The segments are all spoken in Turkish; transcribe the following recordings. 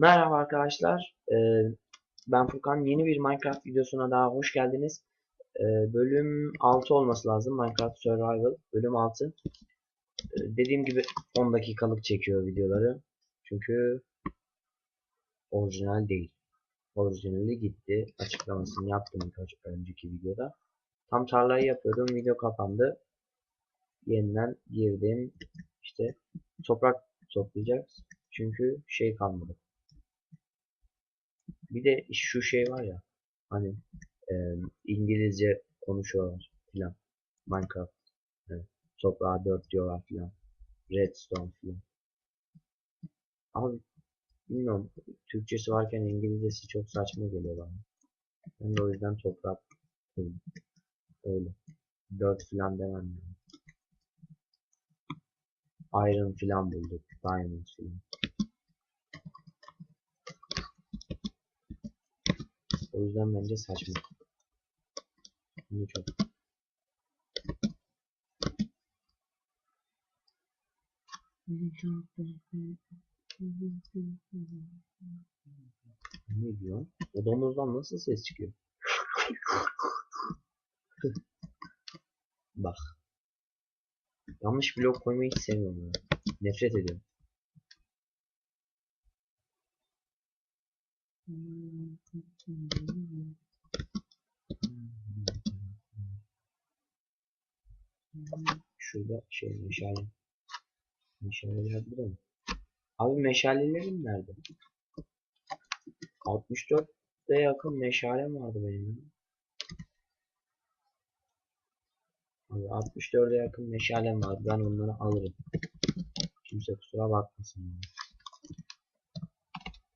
Merhaba arkadaşlar. Ee, ben Furkan. Yeni bir Minecraft videosuna daha hoş geldiniz. Ee, bölüm 6 olması lazım. Minecraft Survival. Bölüm 6. Ee, dediğim gibi 10 dakikalık çekiyor videoları. Çünkü orijinal değil. Orijinali gitti. Açıklamasını yaptım birkaç önceki videoda. Tam tarlayı yapıyordum. Video kapandı. Yeniden girdim. İşte toprak toplayacağız. Çünkü şey kalmadı. Bir de şu şey var ya hani e, İngilizce konuşuyorlar filan. Minecraft. Evet, toprağa 4 diyorlar filan. Redstone filan. Ama bilmiyorum Türkçesi varken İngilizcesi çok saçma geliyor bana. Ben de o yüzden toprak koydum. Öyle. 4 filan demem yani. Iron filan bulduk. Diamond filan. O yüzden bence saçma. Niye çok? Ne diyor? O domuzdan nasıl ses çıkıyor? Bak. Yanlış blok koymayı hiç sevmiyorum ya. Nefret ediyorum. Şurada şey meşale. Meşaleler burada mı? Abi meşalelerim nerede? 64'e yakın meşalem vardı benim. Abi 64'e yakın meşalem var. Ben onları alırım. Kimse kusura bakmasın. Yani.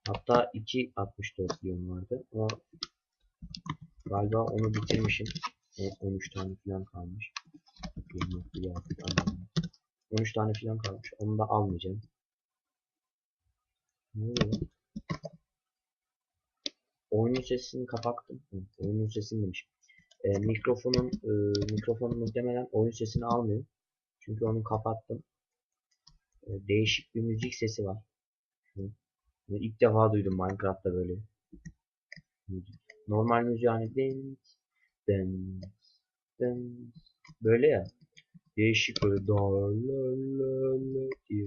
Hatta 2 64 diyorum vardı ama galiba onu bitirmişim. O 13 tane falan kalmış. 13 tane falan kalmış. Onu da almayacağım. Ne oluyor? Oyunun sesini kapattım. Hı, oyunun sesini demişim. Ee, mikrofonun e, mikrofon muhtemelen oyun sesini almıyor. Çünkü onu kapattım. Ee, değişik bir müzik sesi var. Hı. İlk defa duydum Minecraft'ta böyle. Normal müziği hani dance, dance, dance. Böyle ya. Değişik böyle da la la la diye.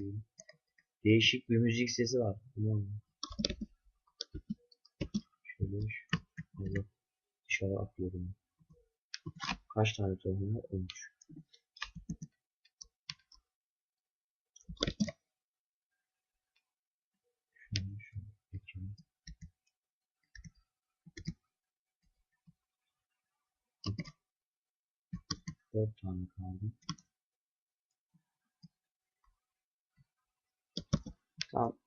Değişik bir müzik sesi var. Tamam mı? Şöyle şöyle dışarı atlıyorum. Kaç tane tohum var? 13. Şöyle şöyle geçelim. Dört tane kaldı. Tamam.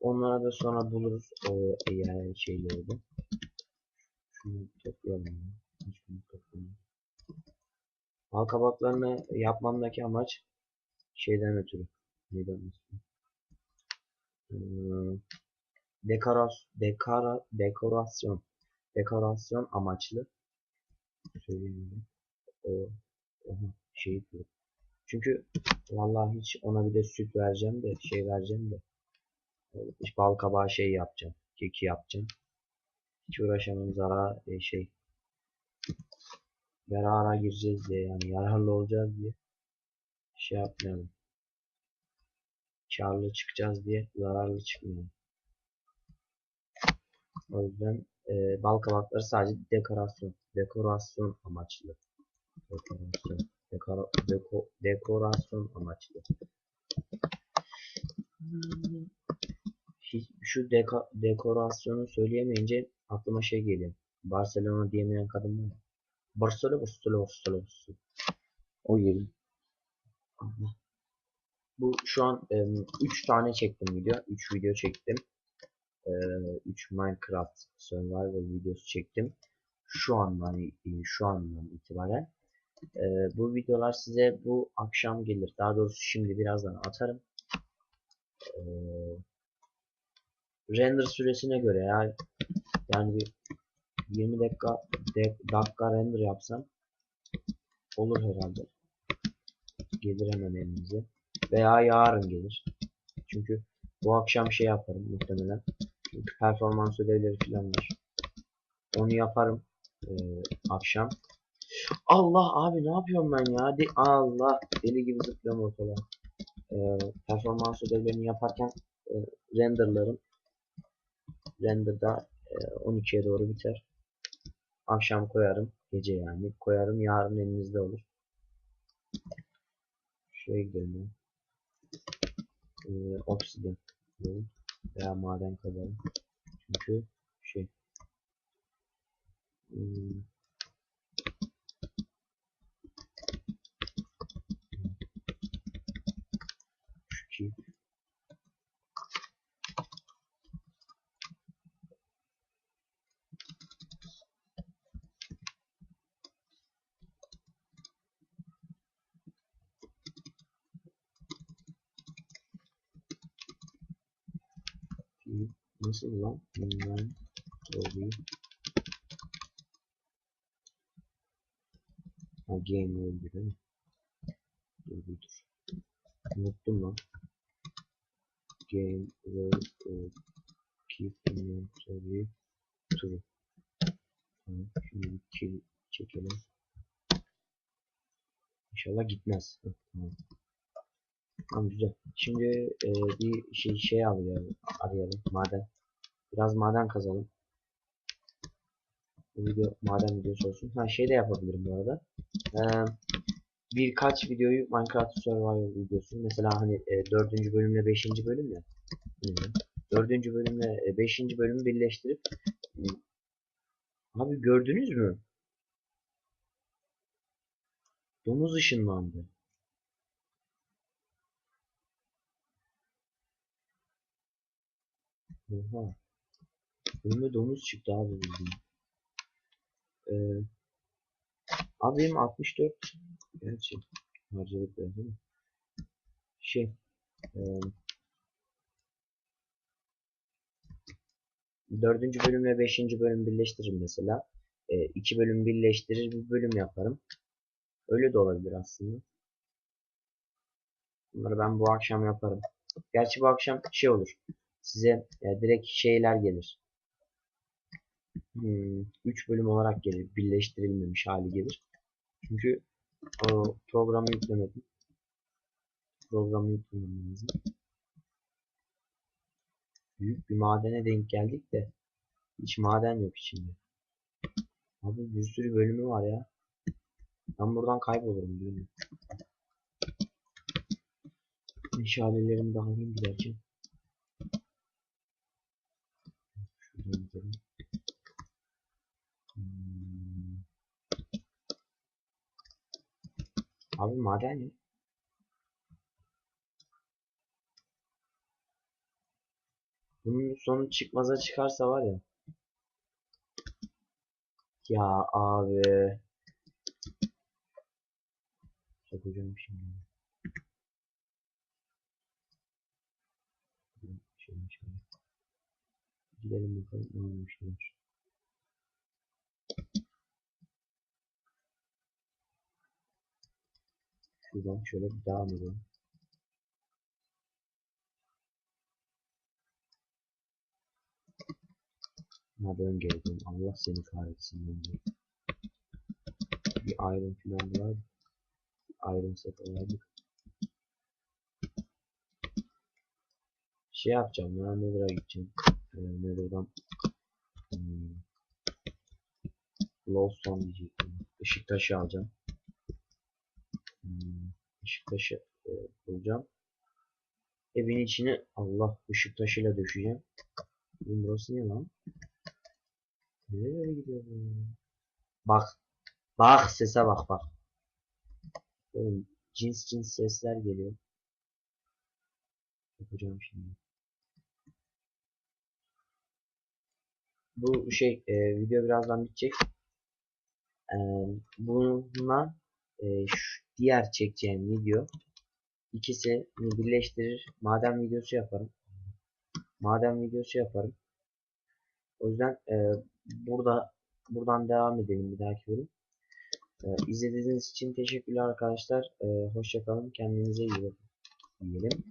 Onlara da sonra buluruz o yani şeyleri de. Şunu toplayalım. ya. Hiçbirini toplayalım. Bal kabaklarını yapmamdaki amaç şeyden ötürü. Neyden ötürü? Dekoras, dekara, dekorasyon. Dekorasyon amaçlı. Söyleyeyim. O, oha, şey diyor. Çünkü vallahi hiç ona bir de süt vereceğim de şey vereceğim de hiç bal kabağı şey yapacağım. Keki yapacağım. Hiç uğraşamam zarar e, şey yarara gireceğiz diye yani yararlı olacağız diye şey yapmayalım. Karlı çıkacağız diye zararlı çıkmayalım. O yüzden e, bal kabakları sadece dekorasyon, dekorasyon amaçlı. Dekorasyon, dekora, deko, dekorasyon amaçlı. Hiç, şu deka, dekorasyonu söyleyemeyince aklıma şey geliyor. Barcelona diyemeyen kadın var ya. Barcelona, Barcelona, Barcelona, Barcelona. O geliyor. Bu şu an 3 tane çektim video. 3 video çektim. 3 Minecraft Survival videosu çektim. Şu andan şu andan itibaren e, bu videolar size bu akşam gelir. Daha doğrusu şimdi birazdan atarım. E, render süresine göre ya yani bir 20 dakika dakika render yapsam olur herhalde. Gelir hemen elinize. Veya yarın gelir. Çünkü Bu akşam şey yaparım muhtemelen. Çünkü performans ödevleri falan var. Onu yaparım e, akşam. Allah abi ne yapıyorum ben ya? De Allah deli gibi zıplıyorum ortalığa. E, performans ödevlerini yaparken e, renderlarım renderda e, 12'ye doğru biter. Akşam koyarım. Gece yani. Koyarım yarın elinizde olur. Şuraya gidelim. Ee, obsidian veya maden kazalım. Çünkü şey hmm, keep nasıl lan? Inventory Ha game öldü değil mi? Dur. Unuttum lan. Game will uh, keep inventory true. Tamam. Şimdi bir çekelim. İnşallah gitmez. Tamam. Tamam güzel. Şimdi e, bir şey şey arayalım, arayalım maden. Biraz maden kazalım. Bu video maden videosu olsun. Ha şey de yapabilirim bu arada. Ee, birkaç videoyu Minecraft Survival videosu. Mesela hani e, 4. bölümle 5. bölüm ya. Hı. 4. bölümle 5. bölümü birleştirip e, Abi gördünüz mü? Domuz ışınlandı. Oha. Önüme domuz çıktı abi. Ee, abi benim 64 gerçi harcadık biraz mi? Şey e, dördüncü bölümle beşinci bölüm birleştiririm mesela. E, iki bölüm birleştirir bir bölüm yaparım. Öyle de olabilir aslında. Bunları ben bu akşam yaparım. Gerçi bu akşam şey olur. Size e, direkt şeyler gelir. 3 bölüm olarak gelir. Birleştirilmemiş hali gelir. Çünkü o programı yüklemedim. Programı yüklemem lazım. Büyük bir madene denk geldik de hiç maden yok içinde. Abi bir sürü bölümü var ya. Ben buradan kaybolurum değil mi? Meşalelerimi de alayım giderken. Şuradan gidelim. Abi maden yok. Bunun sonu çıkmaza çıkarsa var ya. Ya abi. Yapacağım şimdi. Şöyle. Gidelim bakalım ne olmuşlar. Şuradan şöyle devam edelim. Ha geri dön. Allah seni kahretsin bence. Bir iron falan var. Iron set alırdık. Şey yapacağım ya Nether'a gideceğim. Ee, Nether'dan hmm, Glowstone diyecektim. Işık taşı alacağım. Hmm, ışık taşı e, bulacağım. Evin içine Allah ışık taşıyla döşeceğim. Oğlum burası ne lan? Nereye gidiyor bu? Bak. Bak sese bak bak. Oğlum cins cins sesler geliyor. Yapacağım şimdi. Bu şey e, video birazdan bitecek. E, bununla e, şu diğer çekeceğim video ikisini birleştirir maden videosu yaparım. Maden videosu yaparım. O yüzden e, burada buradan devam edelim bir dahaki bölüm. E, izlediğiniz için teşekkürler arkadaşlar. E, hoşça kalın. Kendinize iyi bakın. Diyelim.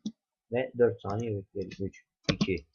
ve 4 saniye bekleyelim. 3, 2,